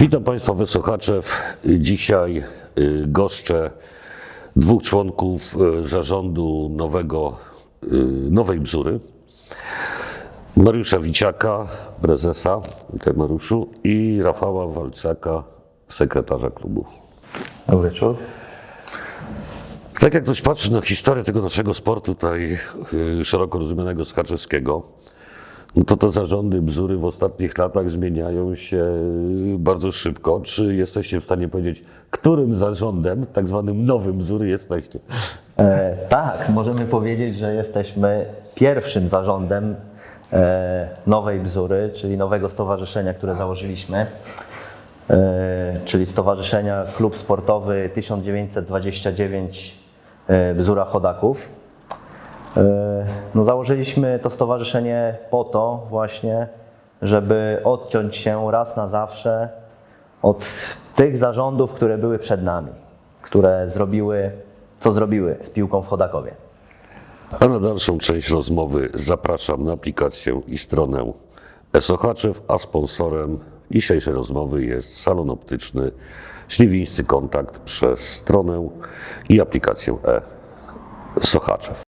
Witam Państwa wysłuchaczew. Dzisiaj y, goszczę dwóch członków y, zarządu nowego, y, Nowej Bzury. Mariusza Wiciaka, prezesa, witaj Mariuszu, i Rafała Walczaka, sekretarza klubu. Dobry wieczór. Tak jak ktoś patrzy na historię tego naszego sportu tutaj szeroko rozumianego skaczewskiego, no to te zarządy bzury w ostatnich latach zmieniają się y, bardzo szybko. Czy jesteście w stanie powiedzieć, którym zarządem, tak zwanym nowym bzury jesteście? E, tak, możemy powiedzieć, że jesteśmy pierwszym zarządem e, nowej Bzury, czyli nowego stowarzyszenia, które założyliśmy, e, czyli Stowarzyszenia Klub Sportowy 1929 e, Bzura Chodaków. E, no, założyliśmy to stowarzyszenie po to właśnie, żeby odciąć się raz na zawsze od tych zarządów, które były przed nami, które zrobiły, co zrobiły z piłką w Chodakowie. A na dalszą część rozmowy zapraszam na aplikację i stronę Esochaczew, a sponsorem dzisiejszej rozmowy jest salon optyczny Śliwińscy Kontakt przez stronę i aplikację e Sochaczew.